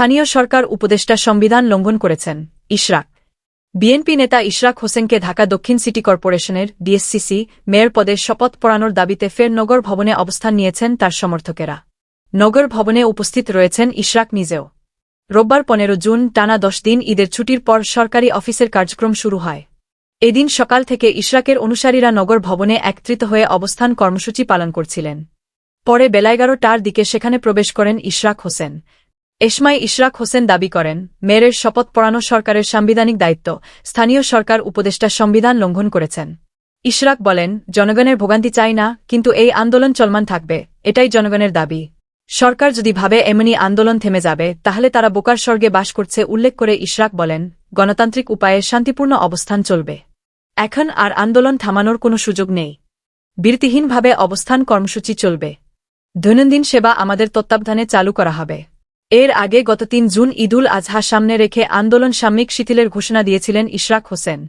স্থানীয় সরকার উপদেষ্টা সংবিধান লঙ্ঘন করেছেন। ইশরাক। বিএনপি নেতা ইশরাক হোসেনকে ঢাকা দক্ষিণ সিটি কর্পোরেশনের ডিএসসিসি মেয়র পদে শপথ পড়ানোর দাবিতে ফের নগর ভবনে অবস্থান নিয়েছেন তার সমর্থকেরা। নগর ভবনে উপস্থিত রয়েছেন ইশরাক নিজেও। রোববার পনেরো জুন টানা দশ দিন ঈদের ছুটির পর সরকারি অফিসের কার্যক্রম শুরু হয়। এদিন সকাল থেকে ইশরাকের অনুসারীরা নগর ভবনে একত্রিত হয়ে অবস্থান কর্মসূচি পালন করছিলেন। পরে বেলা এগারোটার দিকে সেখানে প্রবেশ করেন ইশরাক হোসেন। এসময় ইশরাক হোসেন দাবি করেন মেয়রের শপথ পড়ানো সরকারের সাংবিধানিক দায়িত্ব, স্থানীয় সরকার উপদেষ্টা সংবিধান লঙ্ঘন করেছেন। ইশরাক বলেন, জনগণের ভোগান্তি চাই না, কিন্তু এই আন্দোলন চলমান থাকবে, এটাই জনগণের দাবি। সরকার যদি ভাবে এমনি আন্দোলন থেমে যাবে, তাহলে তারা বোকার স্বর্গে বাস করছে, উল্লেখ করে ইশরাক বলেন, গণতান্ত্রিক উপায়ে শান্তিপূর্ণ অবস্থান চলবে। এখন আর আন্দোলন থামানোর কোনো সুযোগ নেই। বিরতিহীনভাবে অবস্থান কর্মসূচি চলবে। দৈনন্দিন সেবা আমাদের তত্ত্বাবধানে চালু করা হবে। এর আগে গত তিন জুন ঈদুল আজহা সামনে রেখে আন্দোলন সাময়িক শিথিলের ঘোষণা দিয়েছিলেন ইশরাক হোসেন।